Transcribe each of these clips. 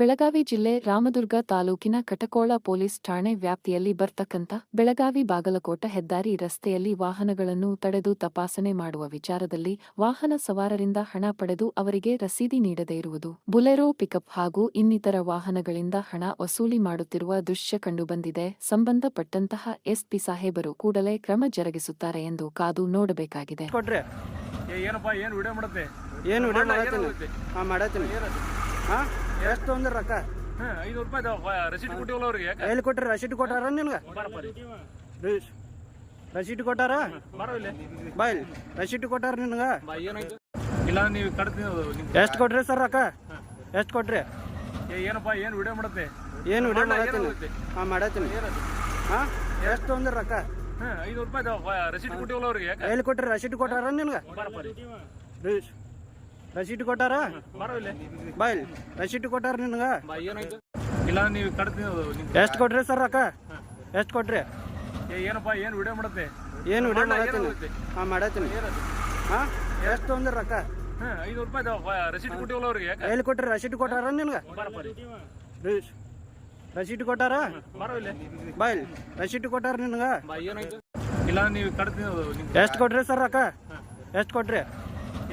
ಬೆಳಗಾವಿ ಜಿಲ್ಲೆ ರಾಮದುರ್ಗ ತಾಲೂಕಿನ ಕಟಕೋಳ ಪೊಲೀಸ್ ಠಾಣೆ ವ್ಯಾಪ್ತಿಯಲ್ಲಿ ಬರ್ತಕ್ಕಂಥ ಬೆಳಗಾವಿ ಬಾಗಲಕೋಟ ಹೆದ್ದಾರಿ ರಸ್ತೆಯಲ್ಲಿ ವಾಹನಗಳನ್ನು ತಡೆದು ತಪಾಸಣೆ ಮಾಡುವ ವಿಚಾರದಲ್ಲಿ ವಾಹನ ಸವಾರರಿಂದ ಹಣ ಪಡೆದು ಅವರಿಗೆ ರಸೀದಿ ನೀಡದೇ ಇರುವುದು ಬುಲೆರೋ ಪಿಕಪ್ ಹಾಗೂ ಇನ್ನಿತರ ವಾಹನಗಳಿಂದ ಹಣ ವಸೂಲಿ ಮಾಡುತ್ತಿರುವ ದೃಶ್ಯ ಕಂಡುಬಂದಿದೆ. ಸಂಬಂಧಪಟ್ಟಂತಹ ಎಸ್ಪಿ ಸಾಹೇಬರು ಕೂಡಲೇ ಕ್ರಮ ಜರುಗಿಸುತ್ತಾರೆ ಎಂದು ಕಾದು ನೋಡಬೇಕಾಗಿದೆ. ಹಾಂ? ಎಷ್ಟು ಅಂದ್ರೆ ರೊಕ್ಕ? ಹಾಂ ಐನೂರು ರೂಪಾಯಿ ರಸೀಟ್ ಕೊಟ್ಟಿವಲ್ಲ ಅವ್ರಿಗೆ ಎಲ್ಲಿ ಕೊಟ್ರಿ? ರಸೀಟ್ ಕೊಟ್ಟಾರ ನಿನ್ಗೆ? ರಸೀಟ್ ಕೊಟ್ಟಾರ? ಬಾಯ್ ರಸೀಟ್ ಕೊಟ್ಟಾರ ನಿನ್ಗೆ? ಇಲ್ಲ ನೀವು ಕಡ್ತೀನಿ ಎಷ್ಟು ಕೊಟ್ರಿ ಸರ್ ರೊಕ್ಕ? ಎಷ್ಟು ಕೊಟ್ರಿ? ಏ ಏನಪ್ಪ ಏನು ವಿಡಿಯೋ ಮಾಡುತ್ತೆ? ಏನು ವಿಡಿಯೋ ಮಾಡತ್ತೀನಿ? ಹಾಂ ಮಾಡತ್ತೀನಿ. ಹಾಂ? ಎಷ್ಟು ಅಂದ್ರೆ ರೊಕ್ಕ? ಹಾಂ ಐನೂರು ರೂಪಾಯಿ ರಸೀಟ್ ಕೊಟ್ಟಿವಲ್ಲ ಅವ್ರಿಗೆ ಎಲ್ಲಿ ಕೊಟ್ರಿ? ರಸೀಟ್ ಕೊಟ್ಟಾರ ನಿನ್ಗೆ? ರಸೀಟ್ ಕೊಟ್ಟಾರ? ಬಾರೋ ರಶೀಟ್ ಬಾಯ್ ರಸೀಟ್ ಕೊಟ್ಟಾರ ನಿನ್ಗ? ಇಲ್ಲ ನೀವು ಎಷ್ಟು ಕೊಟ್ರಿ ಸರ್ ಅಕ್ಕ ಎಷ್ಟು ಕೊಟ್ರಿ? ಏನಪ್ಪ ಏನು ವಿಡಿಯೋ ಮಾಡತ್ತೆ? ಏನು ವಿಡಿಯೋ ಮಾಡತ್ತೀನಿ? ಹಾಂ ಮಾಡತ್ತೀನಿ. ಹಾಂ ಎಷ್ಟು ತೊಂದ್ರೆ ಅಕ್ಕ ಹಾಂ ಐನೂರು ರೂಪಾಯಿ ರಸೀಟ್ ಕೊಟ್ಟಿವಲ್ಲ ಅವ್ರಿಗೆ. ಎಲ್ಲಿ ಕೊಟ್ರಿ? ರಸೀಟ್ ಕೊಟ್ಟಾರ ನಿನ್ಗೆ? ರಶೀಟ್ ರಸೀಟ್ ಕೊಟ್ಟಾರ ರಶೀಟ್ ಬಾಯ್ ರಸೀಟ್ ಕೊಟ್ಟಾರ ನಿನ್ಗೆ? ಇಲ್ಲ ನೀವು ಎಷ್ಟು ಕೊಟ್ರಿ ಸರ್ ಅಕ್ಕ ಎಷ್ಟು ಕೊಟ್ರಿ?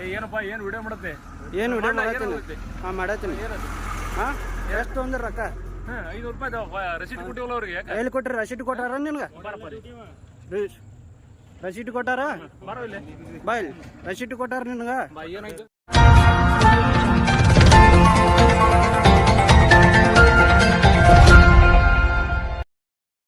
ಏನಪ್ಪ ಏನು ವಿಡಿಯೋ ಮಾಡುತ್ತೆ ಏನು ವಿಡಿಯೋ ಮಾಡತ್ತೀನಿ? ಹಾಂ ಮಾಡತ್ತೀನಿ ಹಾಂ ಎಷ್ಟು ತೊಂದ್ರೆ ರೊಕ್ಕ ಹಾಂ ಐನೂರು ರೂಪಾಯಿ ರಸೀಟ್ ಕೊಟ್ಟಿವಲ್ಲ ಅವ್ರಿಗೆ ಎಲ್ಲಿ ಕೊಟ್ರಿ ರಸೀಟ್ ಕೊಟ್ಟಾರ ನಿನ್ಗೆ ರಸೀಟ್ ಕೊಟ್ಟಾರ ಬಾಯ್ ರಸೀಟ್ ಕೊಟ್ಟಾರ ನಿನ್ಗೆ ಏನಾಯ್ತು